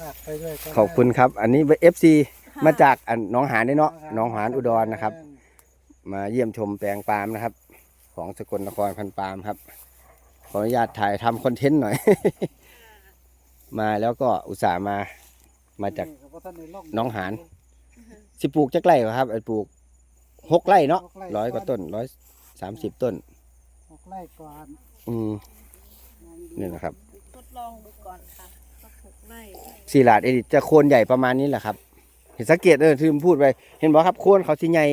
ฝากไปด้วยก็ได้ขอบคุณครับ อันนี้เอฟซีมาจากอันหน้องหานนี่เนาะหน้องหานอุดรนะครับ มาเยี่ยมชมแปลงปาล์มนะครับ ของสกลนครพันปาล์มครับ ขออนุญาตถ่ายทำคอนเทนต์หน่อย มาแล้วก็อุตส่าห์มามาจากนี่ก็บ่ทัได้ลหนองหานสิปลูกจักไร่เหรอครับไอ้ปลูกหกไร่เนาะร้อยกว่าต้นร้อยสามสิบต้นหกไร่ก่อนอืมนี่นะครับ ทดลองดูก่อนค่ะ สักหกไร่สีลาดเอดิจะโคนใหญ่ประมาณนี้แหละครับ เห็นสังเกตเออที่ผมพูดไป เห็นบอกครับโคนเขาสิใหญ่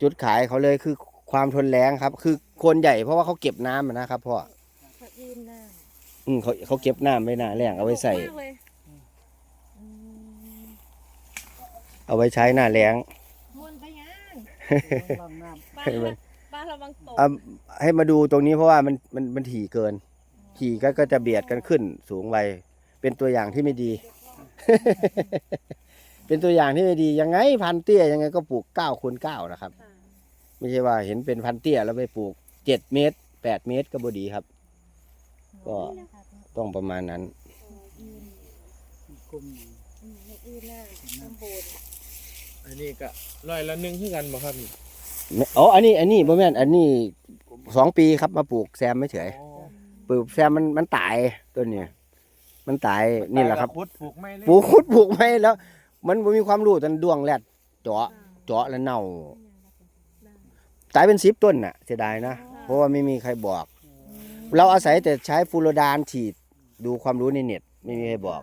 จุดขายเขาเลยคือความทนแรงครับ คือโคนใหญ่เพราะว่าเขาเก็บน้ำอะนะครับพ่อพระอินทร์น่ะอืมเขาเขาเก็บน้ำไว้หน้าแรงเอาไว้ใส่ มากเลยอืมเอาไว้ใช้หน้าแรงมวนไปยังลองน้ำบ้านระบ้านระวังตกเอาให้มาดูตรงนี้เพราะว่ามันมันมันถี่เกิน ถี่ก็ก็จะเบียดกันขึ้นสูงไป เป็นตัวอย่างที่ไม่ดี เป็นตัวอย่างที่ไม่ดี ยังไงพันเตี้ยยังไงก็ปลูกเก้าคูณเก้านะครับค่ะไม่ใช่ว่าเห็นเป็นพันเตี้ยแล้วไปปลูกเจ็ดเมตรแปดเมตรก็บดีครับ ก็ต้องประมาณนั้นกลุ่มอืมพระอินทร์น่ะตำบลอันนี้ก็ร้อยละหนึ่งคือกันบ่ครับไม่อ๋ออันนี้ อันนี้บ่แม่นอันนี้สองปีครับมาปลูกแซมไม่เฉยอ๋อปลูกแซมมันมันตายต้นนี้ มันตายนี่แหละครับพุดปลูกไม่เลยปลูกขุดปลูกไม่แล้ว มันบ่มีความรู้จนดวงแรดเจาะเจาะแล้วเน่า ตายเป็นสิบต้นน่ะ เสียดายนะ เพราะว่าไม่มีใครบอก เราอาศัยแต่ใช้ฟูโรดานฉีดดูความรู้ในเน็ตไม่มีใครบอก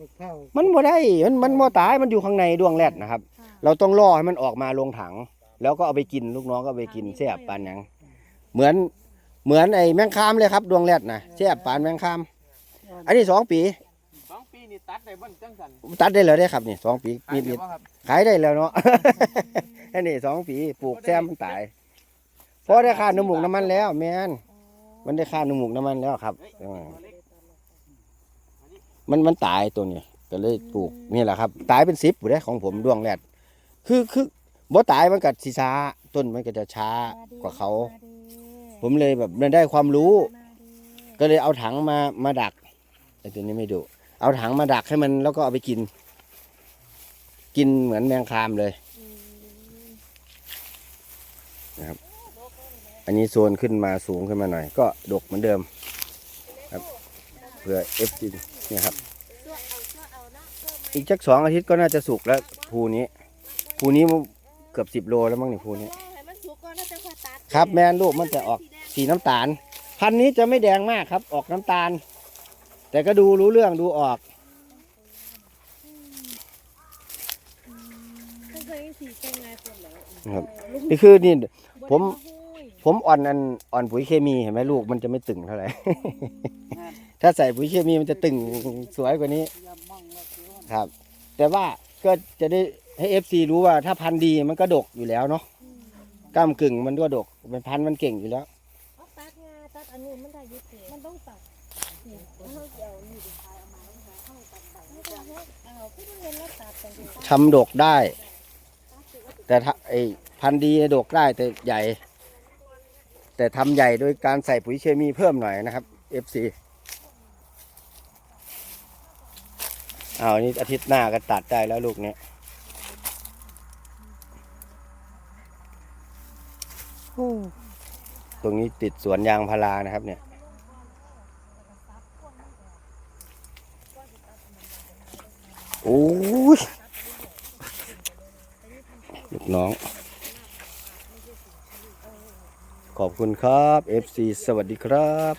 ลูกเท่ามันบ่ได้มันมันบ่ตายมันอยู่ข้างในดวงแรดนะครับค่ะเราต้องรอให้มันออกมาลงถัง แล้วก็เอาไปกินลูกน้องก็เอาไปกินแซ่บปานหยังเหมือนเหมือนไอ้แมงคามเลยครับ ดวงแรดนะแซ่บปานแมงคาม อันนี้สองปี สองปีนี่ตัดได้บ่จังสันตัดได้แล้วได้ครับนี่สองปีขายนิได้ดบ่ครับๆขายได้แล้วเนาะ อันนี้สองปีปลูกแซมมันตายเพราะได้ค่าน้ำหมูกน้ำมันแล้วแม่นมันได้ค่าน้ำหมูกน้ำมันแล้วครับเฮ้ยเออตัวเล็กมันมันตายตัวนี้ก็เลยปลูกนี่แหละครับ ตายเป็นสิบอยู่ได้ของผมดวงแรดคือคือบ่ตายมันก็สิช้าต้นมันก็จะช้ากว่าเขา ผมเลยแบบได้ความรู้ ก็เลยเอาถังมามาดัก ไอตัวนี้ไม่ดุเอาถังมาดักให้มันแล้วก็เอาไปกิน กินเหมือนแมงคามเลยนะครับ อันนี้โซนขึ้นมาสูงขึ้นมาหน่อย ก็ดกเหมือนเดิม ครับเพื่อเอฟจินเนี่ยครับ อีกจักสองอาทิตย์ก็น่าจะสุกแล้วภูนี้ภูนี้เกือบสิบโลแล้วมั้งเนี่ยภูนี้ครับแม่ลูกมันจะออกสีน้ำตาล พันนี้จะไม่แดงมากครับ ออกน้ำตาล แต่ก็ดูรู้เรื่องดูออกมันเคยสีเป็นไงคนเหรอครับนี่คือนี่ผมบ่ได้าหุ้ยผมอ่อนอันอ่อนปุ๋ยเคมีเห็นไหมลูกมันจะไม่ตึงเท่าไหร่ ถ้าใส่ปุ๋ยเคมีมันจะตึงสวยกว่านี้ยำมั่งแล้วคือว่าครับ แต่ว่าก็จะได้ให้เอฟซีรู้ว่าถ้าพันธุ์ดีมันก็ดกอยู่แล้วเนาะก้ามกึ่งมันก็ดกเป็นพันธุ์มันเก่งอยู่แล้วเอาตัดงาตัดอันนี้มันได้อยุติมันต้องตัดเนี่ยเอาเอานี่ดิเอามาเอาตัดไปเอาเอาพี่เรียนแล้วตัดกันดิ ทำดกได้ แต่ถ้าไอพันธุ์ดีดกได้แต่ใหญ่ แต่ทำใหญ่โดยการใส่ปุ๋ยเคมีเพิ่มหน่อยนะครับ FC เอานี่อาทิตย์หน้าก็ตัดได้แล้วลูกเนี้ยตรงนี้ติดสวนยางพารานะครับเนี่ย โอ้ยลูกน้อง ขอบคุณครับ FC สวัสดีครับ